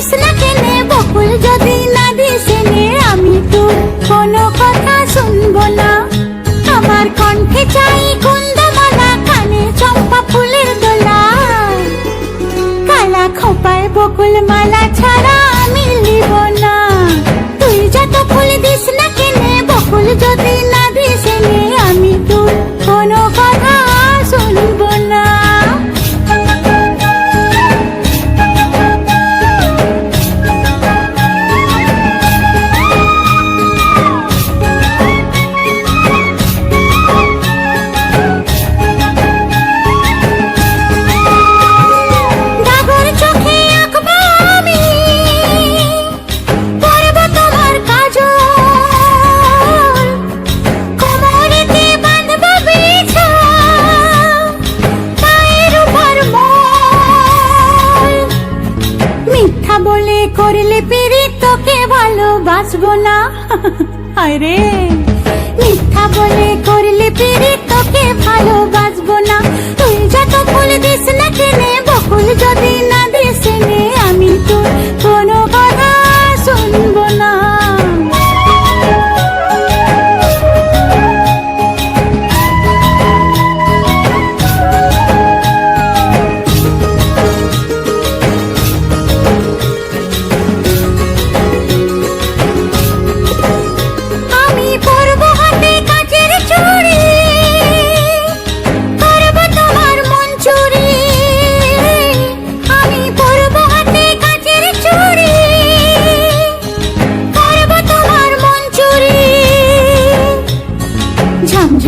বকুল যদি না দিস আমি তো কোনো কথা শুনব না। আমার কণ্ঠে চাই কানে চম্পা ফুলের দোলা। কালা খোপায় বকুল মালা ছাড়া আমি লিব না। তুই যত ফুল দিস বলে করলে পিড়ি তোকে ভালোবাসবো না। আরে মিথ্যা বলে করলে পেরে তোকে ভালোবাসবো না। তুই যত ফুল দিস না কেনে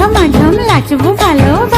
Tomaten, Latte, Buffalo,